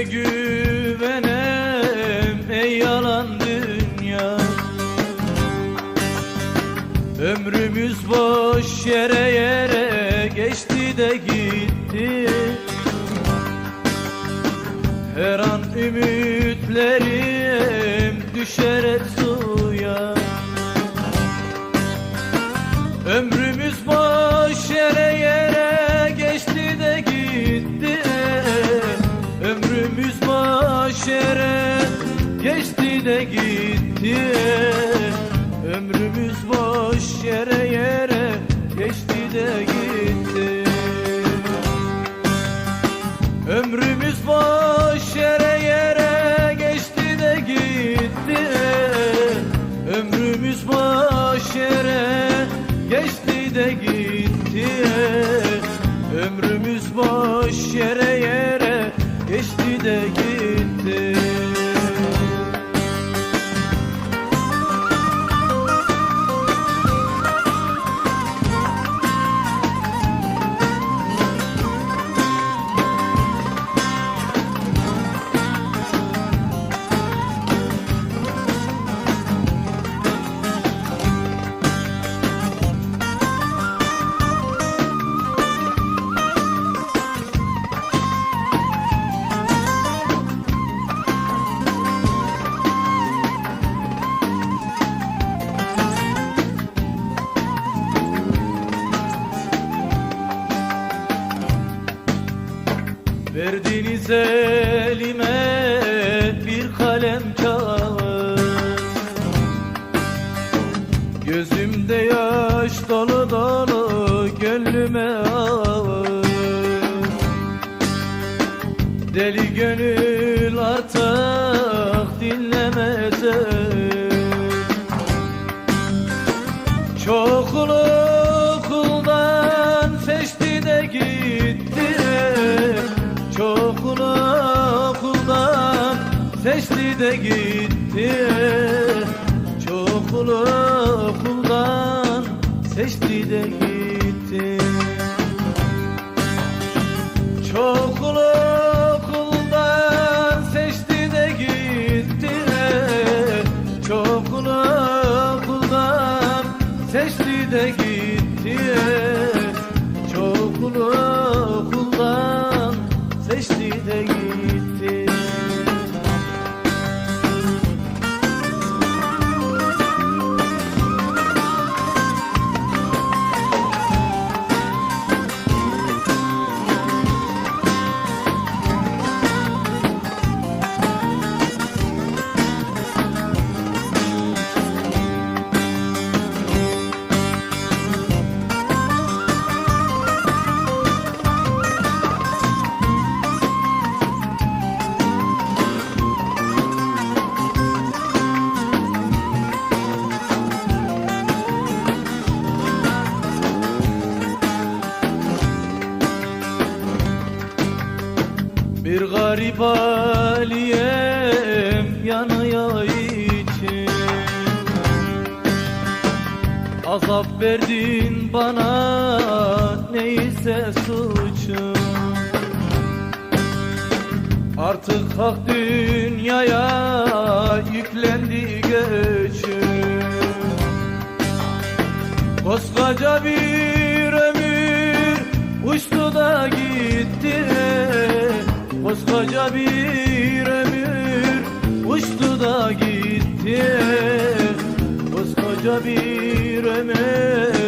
ne güvenem ey yalan dünya. Ömrümüz boş yere yere geçti de gitti. Her an ümitlerim düşer suya. Ömrümüz Ömrümüz yere geçti de gitti. Ömrümüz boş yere yere geçti de gitti. Ömrümüz boş yere yere geçti de gitti. Ömrümüz boş yere geçti de gitti. Ömrümüz boş yere yere de gitti Verdiniz elime bir kalem kağıt. Gözümde yaş dolu dolu gönlüme ağır. Deli gönül de gitti. Çoklu kuldan seçti de gitti. Çoklu kuldan seçti de gitti. Çoklu kuldan seçti de gitti. Çoklu Haliyem yanıyor içim. Azap verdin bana neyse suçum. Artık hak dünyaya yüklendi göçüm. Koskoca bir ömür uçtu da gitti Koskoca bir ömür uçtu da gitti. Koskoca bir ömür